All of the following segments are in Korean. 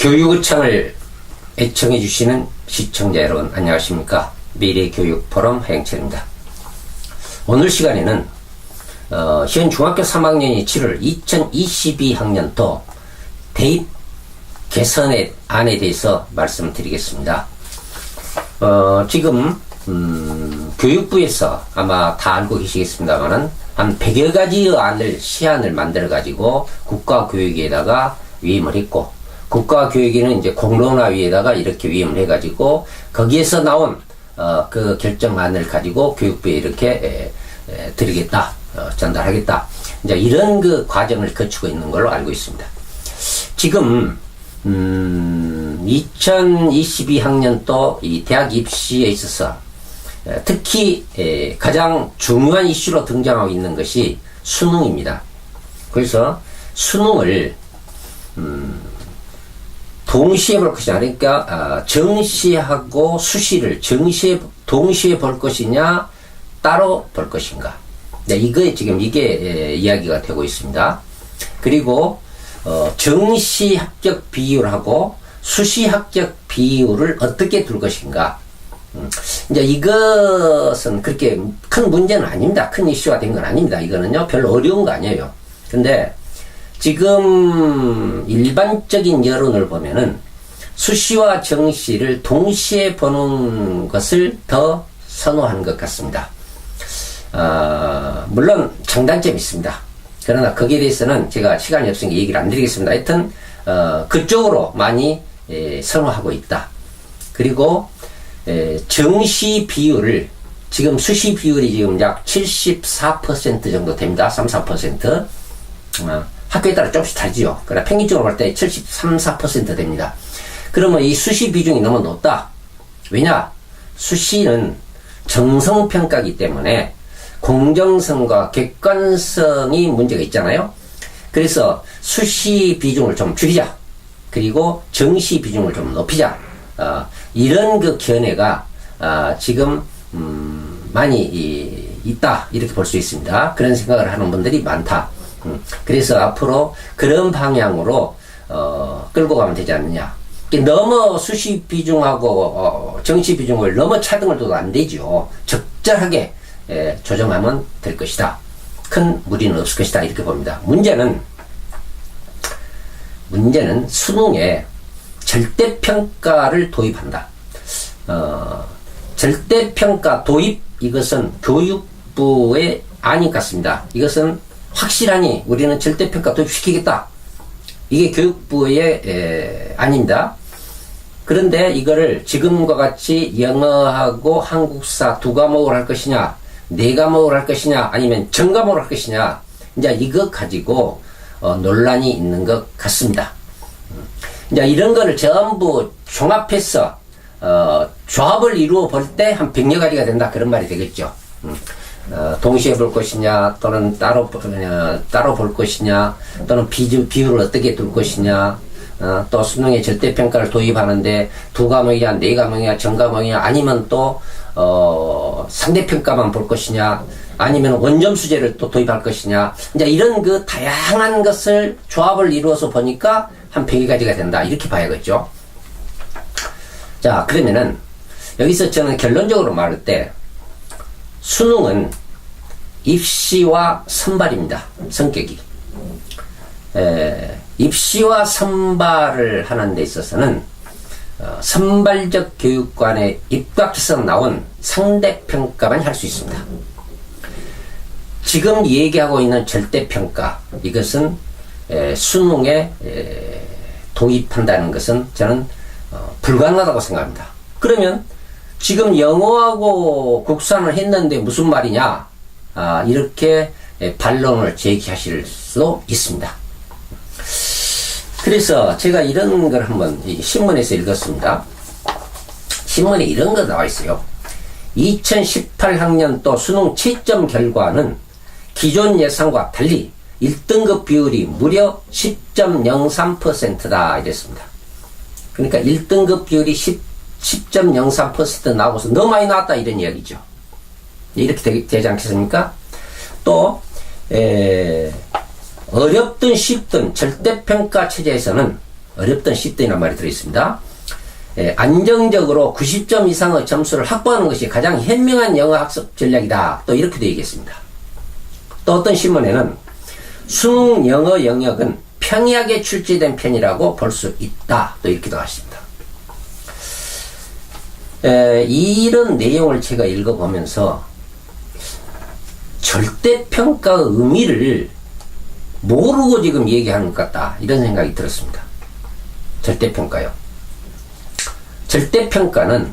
교육청을 애청해 주시는 시청자 여러분 안녕하십니까? 미래교육포럼 하영철입니다. 오늘 시간에는 어, 현 중학교 3학년이 7월 2022학년도 대입 개선의 안에 대해서 말씀드리겠습니다. 어, 지금 음, 교육부에서 아마 다 알고 계시겠습니다만은 한 100여 가지의 안을 시안을 만들어 가지고 국가교육에다가 위임을 했고 국가교육위는 이제 공론화위에다가 이렇게 위임을 해가지고 거기에서 나온 어, 그 결정안을 가지고 교육부에 이렇게 에, 에, 드리겠다 어, 전달하겠다 이제 이런 그 과정을 거치고 있는 걸로 알고 있습니다. 지금 음, 2022학년도 이 대학 입시에 있어서 에, 특히 에, 가장 중요한 이슈로 등장하고 있는 것이 수능입니다. 그래서 수능을 음, 동시에 볼 것이냐 그러니까 아, 정시하고 수시를 정시에 동시에 볼 것이냐 따로 볼 것인가 네, 이거에 지금 이게 에, 이야기가 되고 있습니다. 그리고 어, 정시 합격 비율하고 수시 합격 비율을 어떻게 둘 것인가 음, 이제 이것은 그렇게 큰 문제는 아닙니다. 큰 이슈가 된 건 아닙니다. 이거는요 별로 어려운 거 아니에요. 근데 지금 일반적인 여론을 보면은 수시와 정시를 동시에 보는 것을 더 선호하는 것 같습니다. 어, 물론 장단점이 있습니다. 그러나 거기에 대해서는 제가 시간이 없으니까 얘기를 안 드리겠습니다. 하여튼 어, 그쪽으로 많이 에, 선호하고 있다. 그리고 에, 정시 비율을 지금 수시 비율이 지금 약 74% 정도 됩니다. 3, 4%. 어, 학교에 따라 조금씩 다르지요. 그러나 평균적으로 볼 때 73, 4% 됩니다. 그러면 이 수시 비중이 너무 높다. 왜냐? 수시는 정성평가기 때문에 공정성과 객관성이 문제가 있잖아요. 그래서 수시 비중을 좀 줄이자. 그리고 정시 비중을 좀 높이자. 어, 이런 그 견해가 어, 지금 음, 많이 이, 있다 이렇게 볼 수 있습니다. 그런 생각을 하는 분들이 많다. 음, 그래서 앞으로 그런 방향으로 어, 끌고 가면 되지 않느냐. 너무 수시 비중하고 어, 정시 비중을 너무 차등을 둬도 안 되죠. 적절하게 예, 조정하면 될 것이다. 큰 무리는 없을 것이다. 이렇게 봅니다. 문제는 문제는 수능에 절대 평가를 도입한다. 어, 절대 평가 도입 이것은 교육부의 안이 같습니다. 이것은 확실하니 우리는 절대평가 도입시키겠다. 이게 교육부의 에, 아닙니다. 그런데 이거를 지금과 같이 영어하고 한국사 두 과목을 할 것이냐, 네 과목을 할 것이냐, 아니면 전 과목을 할 것이냐, 이제 이거 가지고 어, 논란이 있는 것 같습니다. 음. 이제 이런 거를 전부 종합해서 어, 조합을 이루어 볼 때한 100여 가지가 된다 그런 말이 되겠죠. 음. 어, 동시에 볼 것이냐 또는 따로 어, 따로 볼 것이냐 또는 비주, 비율을 어떻게 둘 것이냐 어, 또 수능의 절대평가를 도입하는데 두 과목이야 네 과목이야 전 과목이야 아니면 또 어, 상대평가만 볼 것이냐 아니면 원점 수제를 또 도입할 것이냐. 이제 이런 그 다양한 것을 조합을 이루어서 보니까 한 100여 가지가 된다. 이렇게 봐야겠죠? 자 그러면은 여기서 저는 결론적으로 말할 때 수능은 입시와 선발입니다. 성격이. 에, 입시와 선발을 하는 데 있어서는 어, 선발적 교육관에 입각해서 나온 상대평가만 할 수 있습니다. 지금 얘기하고 있는 절대평가 이것은 에, 수능에 에, 도입한다는 것은 저는 어, 불가능하다고 생각합니다. 그러면 지금 영어하고 국산을 했는데 무슨 말이냐? 아, 이렇게 반론을 제기하실 수 있습니다. 그래서 제가 이런 걸 한번 신문에서 읽었습니다. 신문에 이런 거 나와 있어요. 2018학년도 수능 채점 결과는 기존 예상과 달리 1등급 비율이 무려 10.03%다 이랬습니다. 그러니까 1등급 비율이 10 10.03% 나오고서 너무 많이 나왔다 이런 이야기죠. 이렇게 되, 지 않겠습니까? 또 에, 어렵든 쉽든 절대평가 체제에서는 어렵던 쉽던이란 말이 들어있습니다. 예, 안정적으로 90점 이상의 점수를 확보하는 것이 가장 현명한 영어 학습 전략이다. 또 이렇게도 얘기했습니다. 또 어떤 신문에는 수능 영어 영역은 평이하게 출제된 편이라고 볼 수 있다. 또 이렇게도 하십니다. 에, 이런 내용을 제가 읽어보면서 절대평가의 의미를 모르고 지금 얘기하는 것 같다. 이런 생각이 들었습니다. 절대평가요. 절대평가는,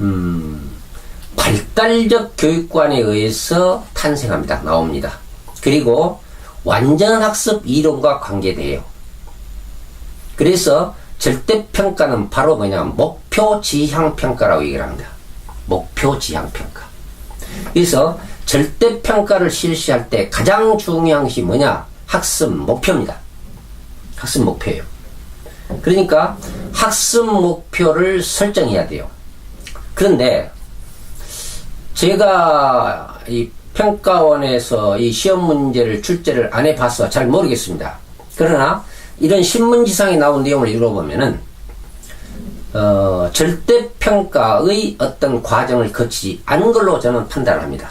음, 발달적 교육관에 의해서 탄생합니다. 나옵니다. 그리고 완전학습 이론과 관계돼요. 그래서 절대평가는 바로 뭐냐, 목표 지향평가라고 얘기를 합니다. 목표 지향평가. 그래서 절대평가를 실시할 때 가장 중요한 것이 뭐냐, 학습 목표입니다. 학습 목표예요. 그러니까 학습 목표를 설정해야 돼요. 그런데 제가 이 평가원에서 이 시험 문제를 출제를 안 해봐서 잘 모르겠습니다. 그러나 이런 신문지상에 나온 내용을 읽어보면은 어, 절대평가의 어떤 과정을 거치지 않은 걸로 저는 판단합니다.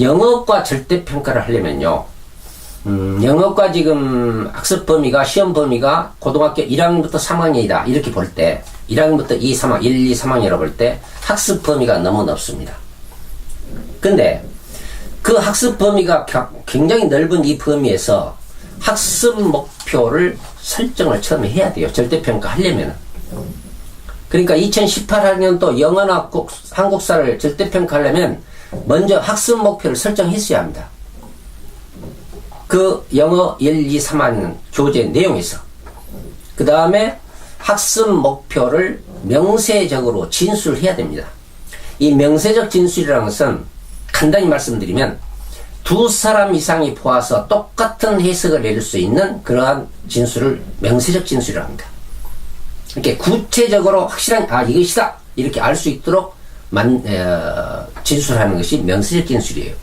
영어과 절대평가를 하려면요. 음, 영어과 지금 학습 범위가, 시험 범위가 고등학교 1학년부터 3학년이다. 이렇게 볼 때, 1학년부터 2, 3학, 1, 2, 3학년이라고 볼 때, 학습 범위가 너무 넓습니다. 근데, 그 학습 범위가 굉장히 넓은 이 범위에서 학습 목표를 설정을 처음에 해야 돼요. 절대평가 하려면은. 그러니까 2018학년도 영어나 꼭 한국사를 절대평가 하려면 먼저 학습 목표를 설정했어야 합니다. 그 영어 1, 2, 3학년 교재 내용에서. 그 다음에 학습 목표를 명세적으로 진술해야 됩니다. 이 명세적 진술이라는 것은 간단히 말씀드리면 두 사람 이상이 보아서 똑같은 해석을 내릴 수 있는 그러한 진술을 명세적 진술이라고 합니다. 이렇게 구체적으로 확실한 아 이것이다 이렇게 알 수 있도록 만, 어, 진술하는 것이 명세적 진술이에요.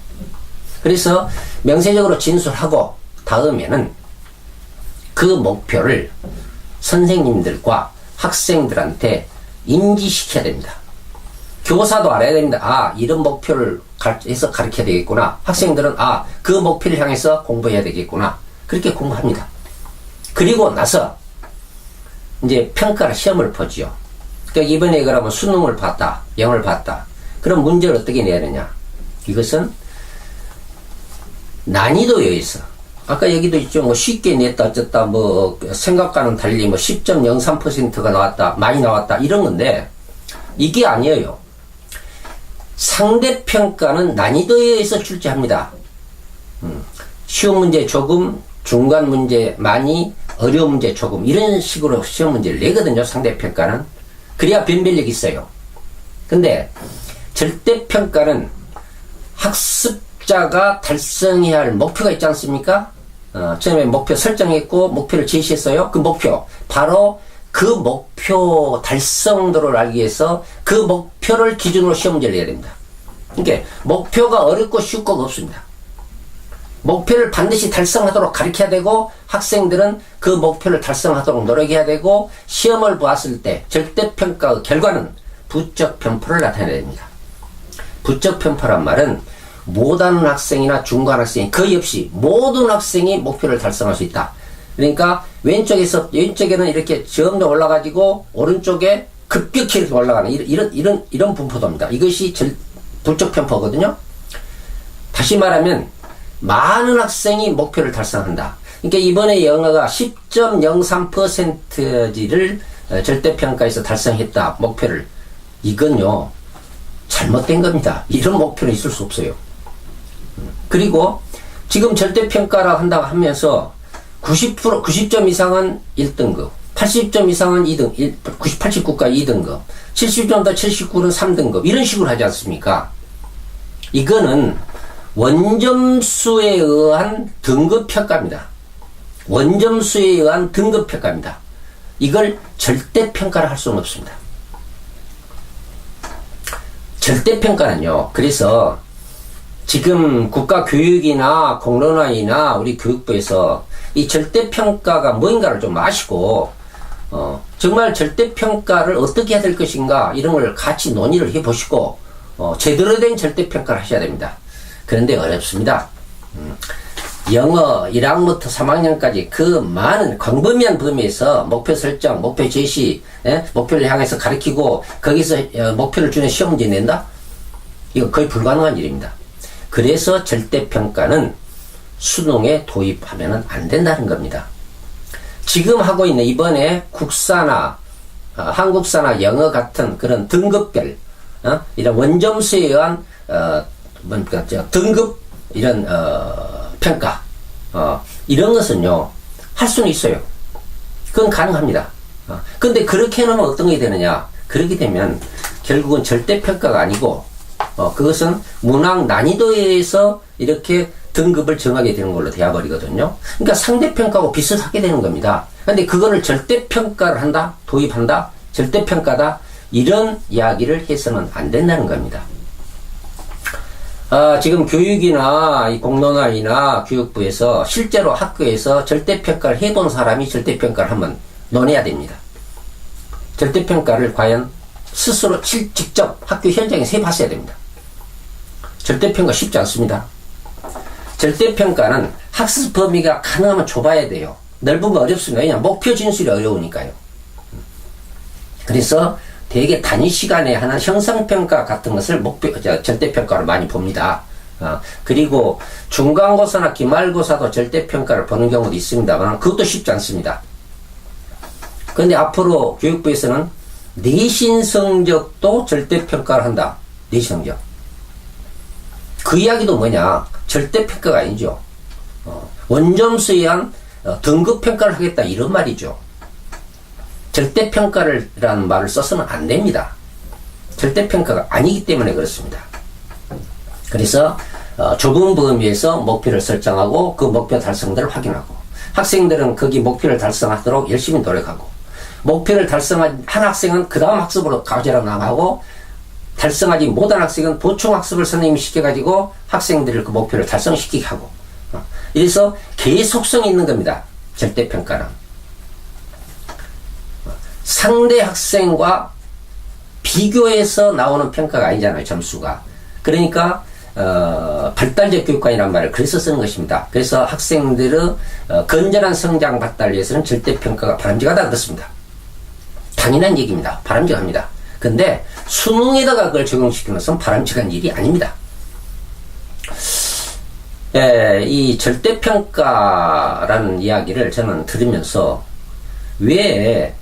그래서 명세적으로 진술하고 다음에는 그 목표를 선생님들과 학생들한테 인지시켜야 됩니다. 교사도 알아야 됩니다. 아, 이런 목표를 해서 가르쳐야 되겠구나. 학생들은 아, 그 목표를 향해서 공부해야 되겠구나. 그렇게 공부합니다. 그리고 나서 이제 평가를 시험을 보지요. 그러니까 이번에 그러면 수능을 봤다. 영어를 봤다. 그럼 문제를 어떻게 내야 되냐? 이것은 난이도에 의해서 아까 여기도 있죠. 뭐 쉽게 냈다 어쨌다 뭐 생각과는 달리 뭐 10.03%가 나왔다 많이 나왔다 이런 건데 이게 아니에요. 상대평가는 난이도에 의해서 출제합니다. 음, 쉬운 문제 조금, 중간 문제 많이, 어려운 문제 조금 이런 식으로 시험 문제를 내거든요. 상대평가는. 그래야 변별력이 있어요. 근데 절대평가는 학습자가 달성해야 할 목표가 있지 않습니까? 어, 처음에 목표 설정했고 목표를 제시했어요. 그 목표 바로 그 목표 달성도를 알기 위해서 그 목표를 기준으로 시험 문제를 내야 됩니다. 그러니까 목표가 어렵고 거가 없습니다. 목표를 반드시 달성하도록 가르쳐야 되고 학생들은 그 목표를 달성하도록 노력해야 되고 시험을 보았을 때 절대평가 결과는 부적 편포를 나타내야 됩니다. 부적 편포란 말은 못하는 학생이나 중간 학생이 거의 없이 모든 학생이 목표를 달성할 수 있다. 그러니까 왼쪽에서 왼쪽에는 이렇게 점점 올라가지고 오른쪽에 급격히 이렇게 올라가는 이런 이런 이런, 분포도입니다. 이것이 절, 불적 편포거든요. 다시 말하면 많은 학생이 목표를 달성한다. 그러니까 이번에 영어가 10.03%를 어, 절대평가에서 달성했다. 목표를. 이건요. 잘못된 겁니다. 이런 목표는 있을 수 없어요. 그리고 지금 절대평가라 한다고 하면서 90% 90점 이상은 1등급, 80점 이상은 2등, 90, 89가 2등급, 70점부터 79는 3등급 이런 식으로 하지 않습니까? 이거는 원점수에 의한 등급 평가입니다. 원점수에 의한 등급 평가입니다. 이걸 절대 평가를 할 수는 없습니다. 절대 평가는요. 그래서 지금 국가교육이나 공론화이나 우리 교육부에서 이 절대평가가 뭔가를 좀 아시고, 어, 정말 절대평가를 어떻게 해야 될 것인가, 이런 걸 같이 논의를 해 보시고, 어, 제대로 된 절대평가를 하셔야 됩니다. 그런데 어렵습니다. 음, 영어 1학부터 3학년까지 그 많은 광범위한 범위에서 목표 설정, 목표 제시, 예? 목표를 향해서 가르치고 거기서 어, 목표를 주는 시험 문제 낸다? 이거 거의 불가능한 일입니다. 그래서 절대평가는 수능에 도입하면 안 된다는 겁니다. 지금 하고 있는 이번에 국사나 어, 한국사나 영어 같은 그런 등급별 어? 이런 원점수에 의한 어, 뭔가 저 등급 이런 어, 평가 어, 이런 것은요 할 수는 있어요. 그건 가능합니다. 어, 근데 그렇게 해놓으면 어떤 게 되느냐? 그렇게 되면 결국은 절대 평가가 아니고 어, 그것은 문항 난이도에서 이렇게 등급을 정하게 되는 걸로 되어버리거든요. 그러니까 상대평가하고 비슷하게 되는 겁니다. 근데 그거를 절대평가를 한다? 도입한다? 절대평가다? 이런 이야기를 해서는 안 된다는 겁니다. 아, 지금 교육이나 이 공론화이나 교육부에서 실제로 학교에서 절대평가를 해본 사람이 절대평가를 한번 논해야 됩니다. 절대평가를 과연 스스로 실- 직접 학교 현장에서 해봤어야 됩니다. 절대평가 쉽지 않습니다. 절대평가는 학습 범위가 가능하면 좁아야 돼요. 넓은 거 어렵습니다. 왜냐 목표 진술이 어려우니까요. 그래서 대개 단위 시간에 하는 형성평가 같은 것을 목표, 저, 절대평가로 많이 봅니다. 어, 그리고 중간고사나 기말고사도 절대평가를 보는 경우도 있습니다만 그것도 쉽지 않습니다. 그런데 앞으로 교육부에서는 내신 성적도 절대평가를 한다. 내신 성적. 그 이야기도 뭐냐? 절대 평가가 아니죠. 어, 원점수에 의한 어, 등급 평가를 하겠다. 이런 말이죠. 절대 평가라는 말을 써서는 안 됩니다. 절대 평가가 아니기 때문에 그렇습니다. 그래서 어, 좁은 범위에서 목표를 설정하고 그 목표 달성들을 확인하고 학생들은 거기 목표를 달성하도록 열심히 노력하고 목표를 달성한 한 학생은 그 다음 학습으로 가지러 나가고 달성하지 못한 학생은 보충 학습을 선생님이 시켜가지고 학생들을 그 목표를 달성시키게 하고 어, 이래서 계속성이 있는 겁니다. 절대평가는. 상대 학생과 비교해서 나오는 평가가 아니잖아요, 점수가. 그러니까, 어, 발달적 교육관이란 말을 그래서 쓰는 것입니다. 그래서 학생들의 어, 건전한 성장 발달 위해서는 절대평가가 바람직하다 그렇습니다. 당연한 얘기입니다. 바람직합니다. 근데 수능에다가 그걸 적용시키는 것은 바람직한 일이 아닙니다. 예, 이 절대평가라는 이야기를 저는 들으면서 왜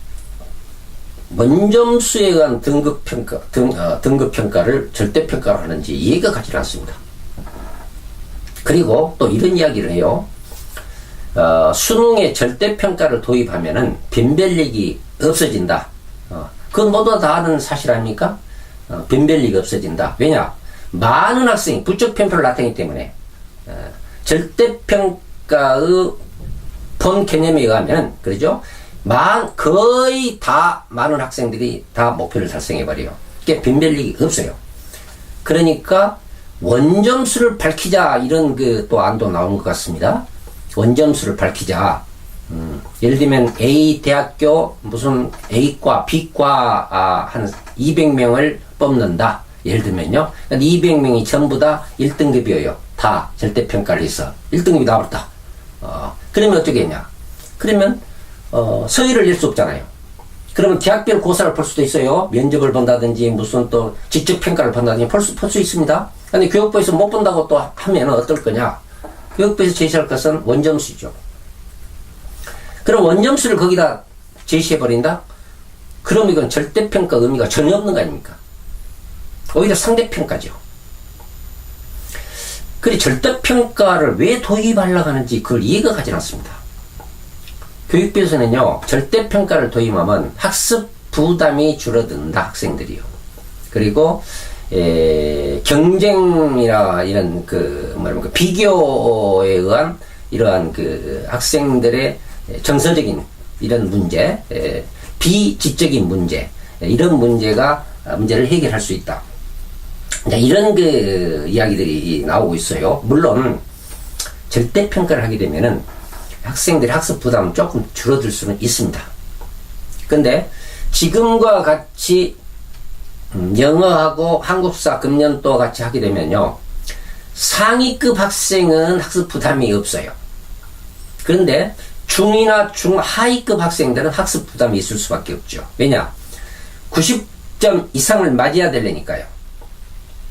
원점수에 의한 등급평가, 등, 어, 등급평가를 절대평가로 하는지 이해가 가지 않습니다. 그리고 또 이런 이야기를 해요. 어, 수능에 절대평가를 도입하면은 변별력이 없어진다. 어, 그건 모두 다 아는 사실 아닙니까? 어, 변별력이 없어진다. 왜냐? 많은 학생이 부적 편표를 나타내기 때문에 어, 절대평가의 본 개념에 의하면 그러죠? 만 거의 다 많은 학생들이 다 목표를 달성해 버려요. 이게 변별력이 없어요. 그러니까 원점수를 밝히자 이런 그 또 안도 나온 것 같습니다. 원점수를 밝히자. 음, 예를 들면 A 대학교 무슨 A과, B과 아, 한 200명을 뽑는다. 예를 들면요. 200명이 전부 다 1등급이에요. 다 절대평가를 해서 1등급이 나왔다. 어, 그러면 어떻게 했냐? 그러면 어, 서열을 낼 수 없잖아요. 그러면 대학별 고사를 볼 수도 있어요. 면접을 본다든지 무슨 또 직접 평가를 본다든지 볼 수, 볼 수 있습니다. 근데 교육부에서 못 본다고 또 하면 어떨 거냐? 교육부에서 제시할 것은 원점수죠. 그럼 원점수를 거기다 제시해버린다? 그럼 이건 절대평가 의미가 전혀 없는 거 아닙니까? 오히려 상대평가죠. 그래, 절대평가를 왜 도입하려고 하는지 그걸 이해가 가지 않습니다. 교육부에서는요, 절대평가를 도입하면 학습 부담이 줄어든다, 학생들이요. 그리고, 에, 경쟁이나 이런 그, 뭐랄까, 비교에 의한 이러한 그 학생들의 정서적인 이런 문제, 에, 비지적인 문제, 에, 이런 문제가, 문제를 해결할 수 있다. 이런 그 이야기들이 나오고 있어요. 물론, 절대 평가를 하게 되면은 학생들의 학습 부담은 조금 줄어들 수는 있습니다. 근데 지금과 같이 음, 영어하고 한국사 금년도 같이 하게 되면요. 상위급 학생은 학습 부담이 없어요. 그런데 중이나 중하위급 학생들은 학습 부담이 있을 수밖에 없죠. 왜냐? 90점 이상을 맞아야 되려니까요.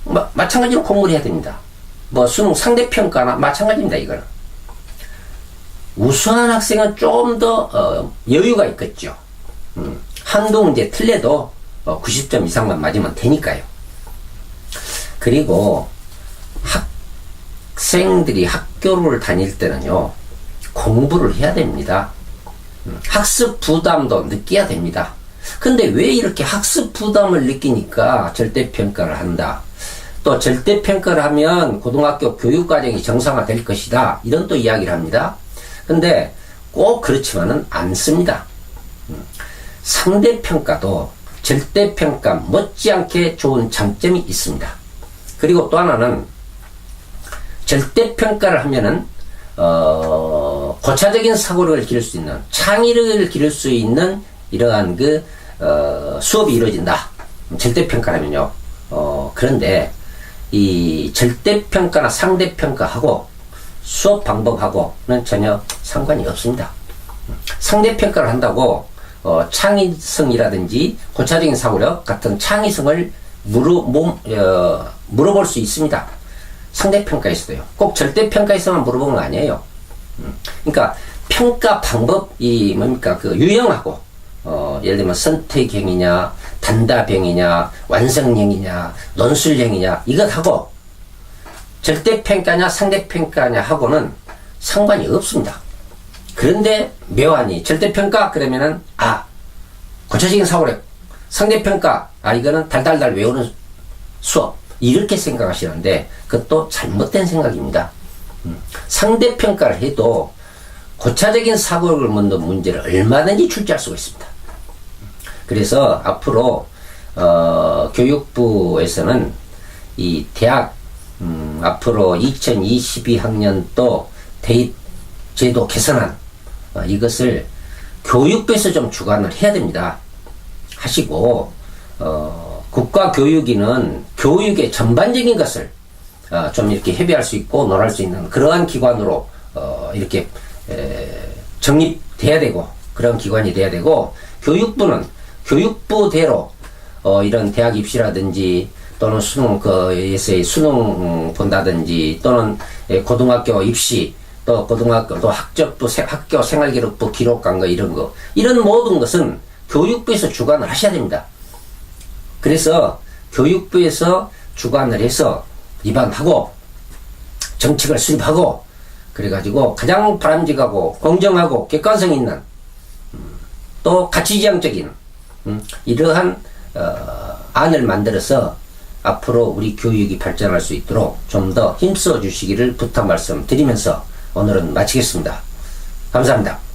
마, 마찬가지로 공부를 해야 됩니다. 뭐 수능 상대평가나 마찬가지입니다. 이거는. 우수한 학생은 좀 더 어, 여유가 있겠죠. 음, 한두 문제 틀려도 어, 90점 이상만 맞으면 되니까요. 그리고 학생들이 학교를 다닐 때는요, 공부를 해야 됩니다. 음, 학습 부담도 느껴야 됩니다. 근데 왜 이렇게 학습 부담을 느끼니까 절대평가를 한다. 또 절대평가를 하면 고등학교 교육과정이 정상화될 것이다. 이런 또 이야기를 합니다. 근데 꼭 그렇지만은 않습니다. 음, 상대평가도 절대평가 못지않게 좋은 장점이 있습니다. 그리고 또 하나는 절대평가를 하면은 어, 고차적인 사고를 기를 수 있는 창의력을 기를 수 있는 이러한 그 어, 수업이 이루어진다. 절대평가라면요. 어, 그런데 이 절대평가나 상대평가하고 수업 방법하고는 전혀 상관이 없습니다. 상대평가를 한다고 어, 창의성이라든지 고차적인 사고력 같은 창의성을 물어, 몸, 어, 물어볼 수 있습니다. 상대평가에서도요. 꼭 절대평가에서만 물어보는 거 아니에요. 음, 그러니까 평가 방법이 뭡니까? 그 유형하고, 어, 예를 들면 선택형이냐, 단답형이냐, 완성형이냐, 논술형이냐, 이것하고 절대평가냐, 상대평가냐 하고는 상관이 없습니다. 그런데 묘하니 절대평가 그러면은 아 고차적인 사고력 상대평가 아 이거는 달달달 외우는 수업 이렇게 생각하시는데 그것도 잘못된 생각입니다. 음, 상대 평가를 해도 고차적인 사고력을 묻는 문제를 얼마든지 출제할 수가 있습니다. 그래서 앞으로 어, 교육부에서는 이 대학 음, 앞으로 2022학년도 대입 제도 개선안 어, 이것을 교육부에서 좀 주관을 해야 됩니다. 하시고 어, 국가교육위는 교육의 전반적인 것을 어, 좀 이렇게 협의할 수 있고 논할 수 있는 그러한 기관으로 어, 이렇게 에, 정립돼야 되고 그런 기관이 돼야 되고 교육부는 교육부대로 어, 이런 대학 입시라든지 또는 수능 그에서의 수능 본다든지 또는 에, 고등학교 입시 또 고등학교 또 학적 또 세- 학교 생활기록부 기록관 거 이런 거 이런 모든 것은 교육부에서 주관을 하셔야 됩니다. 그래서 교육부에서 주관을 해서 입안하고 정책을 수립하고 그래가지고 가장 바람직하고 공정하고 객관성 있는 음, 또 가치지향적인 음, 이러한 어, 안을 만들어서 앞으로 우리 교육이 발전할 수 있도록 좀 더 힘써 주시기를 부탁 말씀드리면서 오늘은 마치겠습니다. 감사합니다.